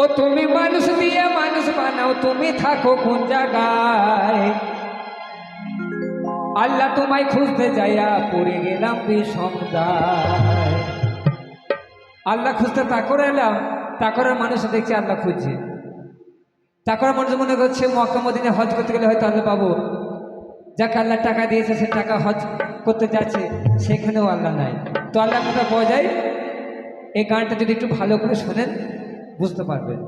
ও তুমি মানুষ দিয়ে মানুষ বানাও, তুমি থাকো কোন জায়গায়। আল্লাহ তোমায় খুঁজতে যাইয়া পড়ে গেলাম বিষমদায় আল্লাহ খুঁজতে তা করে এলাম, তা করে মানুষ দেখছে আল্লাহ খুঁজছে। তা করে মানুষ মনে করছে, মক্কা মদিনে হজ করতে গেলে হয়তো আল্লাহ পাবো। যাকে আল্লাহ টাকা দিয়েছে, সে টাকা হজ করতে যাচ্ছে, সেখানেও আল্লাহ নাই। তো আল্লাহ কোথায় পাওয়া যায় এই গানটা যদি একটু ভালো করে শোনেন। বুঝতে পারবেন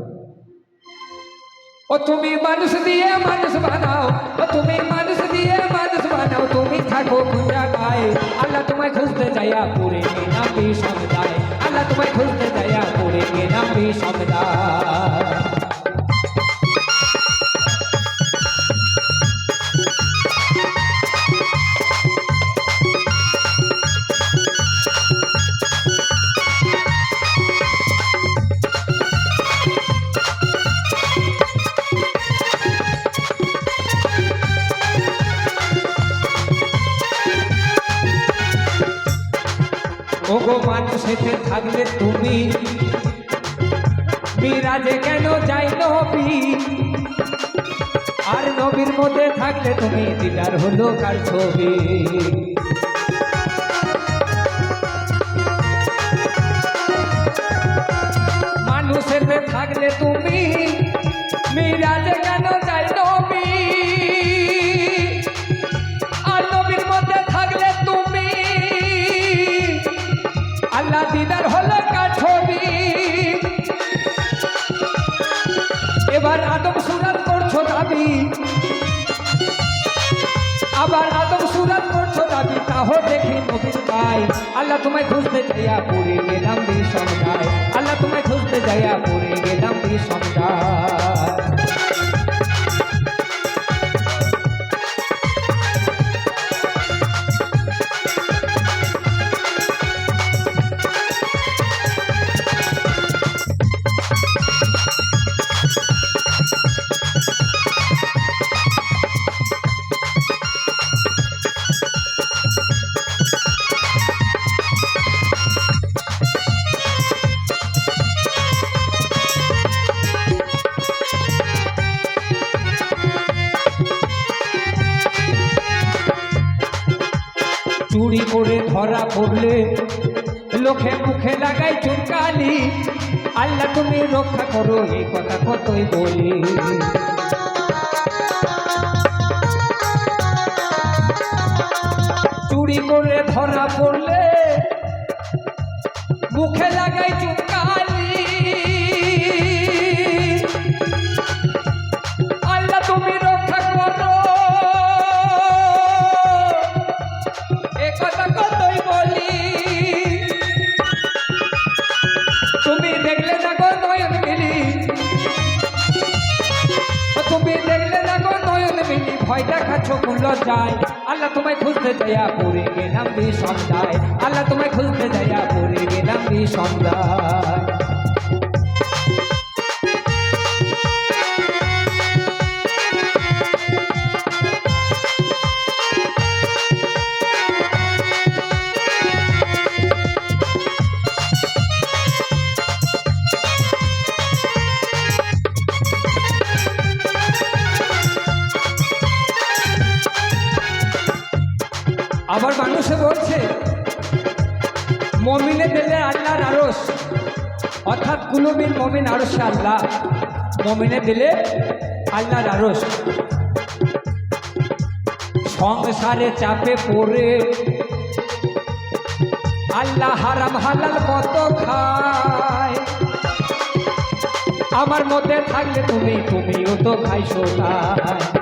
ও তুমি মানুষ দিয়ে মানুষ বানাও, ও তুমি মানুষ দিয়ে মানুষ বানাও, তুমি থাকো কোন গায়ে। আল্লাহ তোমায় খুঁজতে যাইয়া পড়ে না নামবি সমদায় আল্লাহ তোমায় খুঁজতে যাইয়া পড়ে না নামবি সমুদায় ওগো মানুষেতে থাকলে তুমি। মিরাজে কেন যাই নবী? আর নবীর মধ্যে থাকলে তুমি দিদার হলো কার ছবি? মানুষেতে থাকলে তুমি। মিরাজে কেন আবার আদম সুরাত করছ দাবি, তাহ দেখি নবীর পাই। আল্লাহ তোমায় খুঁজতে যাইয়া পড়ে গেলাম বিষমদায় আল্লাহ তোমায় খুঁজতে যাইয়া পড়ে গেলাম বিষমদায় চুরি করে ধরা পড়লে লোকে মুখে লাগাই চুনকালি আল্লাহ তুমি রক্ষা করো এই কথা কতই বলি। চুরি করে ধরা পড়লে মুখে লাগাই চুনকালি তুমি দেখলে দেখো নয়ন মিলি, ভয় দেখাচ্ছ মূল্য যায় আল্লাহ তোমায় খুঁজতে যাইয়া পড়ে গেলাম বিষমদায় আল্লাহ তোমায় খুঁজতে যাইয়া পড়ে গেলাম বিষমদায় আবার মানুষে বলছে, মমিনে দিলে আল্লাহর আরস অর্থাৎ কুলুবিন মমিন আরসে আল্লাহ। মমিনে দিলে আল্লাহর আরস সংসারে চাপে পড়ে। আল্লাহ হারাম হালাল কত খায়। আমার মধ্যে থাকলে তুমি, তুমিও তো খাইছো তাই।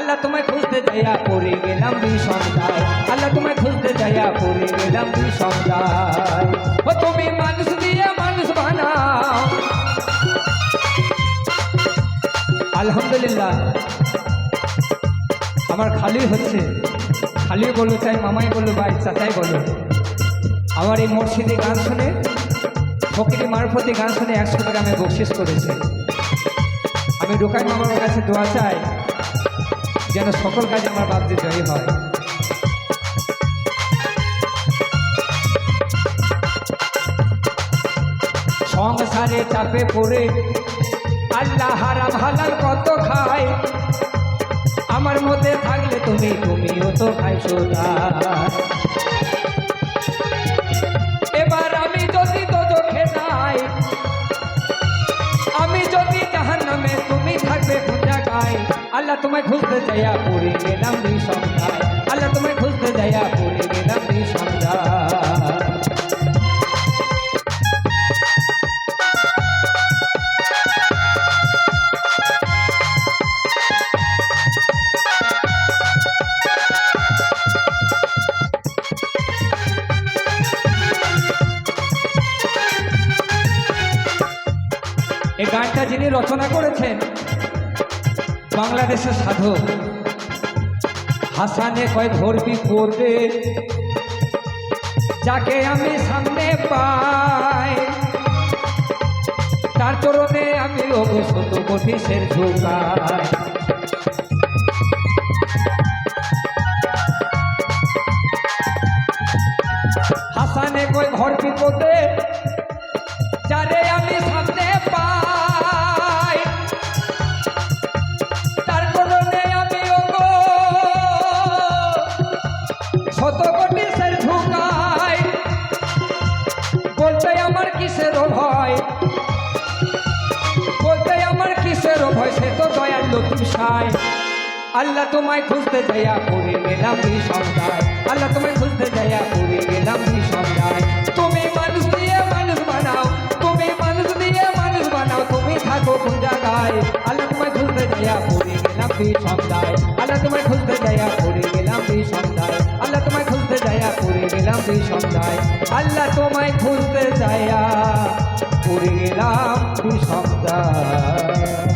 আল্লাহ তোমায় খুঁজতে যাইয়া করে গেলাম ভীষণ দায় আল্লাহ তোমায় খুঁজতে যাইয়া করে গেলাম ভীষণ দায় ও তুমি মানুষ দিয়ে মানুষ বানাও। আলহামদুলিল্লাহ। আমার খালি হচ্ছে। খালি বলো চাই মামাই বলো, ভাই চাচাই বলো। আমার এই মসজিদে গান শুনে, ফকিরি মারফতে গান শুনে একশো টাকা আমি বকশিস করেছে। আমি রোকাই মামার কাছে দোয়া চাই। যেন সকল কাজে আমার বাদ্যে জয়ী হয়। সংসারে চাপে পড়ে আল্লাহ হারাম হালাল কত খায়? আমার মধ্যে থাকলে তুমি, তুমিও তো খাইছো তা যাইয়া পড়ে গেলাম সন্ধ্যায়। আল্লাহ তোমায় খুঁজতে যাইয়া পড়ে গেলাম সন্ধ্যায়। এই গানটা যিনি রচনা করেছেন, বাংলাদেশের সাধক হাসানে কয় ধরবি পড়বে যাকে আমি সামনে পাই, তার চরণে আমি ওগো শত কোটি সের ঝুঁকাই হাসানে কয় ঘর বিপদে আমার কিসের ভয়, সে তো দয়ার লতুম সাই আল্লাহ তোমায় খুঁজতে যাইয়া পড়ে গেলাম সন্ধ্যায় আল্লাহ তোমায় খুঁজতে যাইয়া পড়ে গেলাম সন্ধ্যায় তুমি মানুষ দিয়ে মানুষ বানাও, তুমি মানুষ দিয়ে মানুষ বানাও, তুমি থাকো কোন জায়গায়। আল্লাহ তোমায় খুঁজতে যাইয়া পড়ে গেলাম সন্ধ্যায় আল্লাহ তোমায় খুঁজতে যাইয়া পড়ে গেলাম সন্ধ্যায় আল্লাহ তোমায় খুঁজতে গেলাম সন্ধ্যায়। আল্লাহ তোমায় খুঁজতে চাইয়া পড়ে গেলাম সন্ধ্যায়।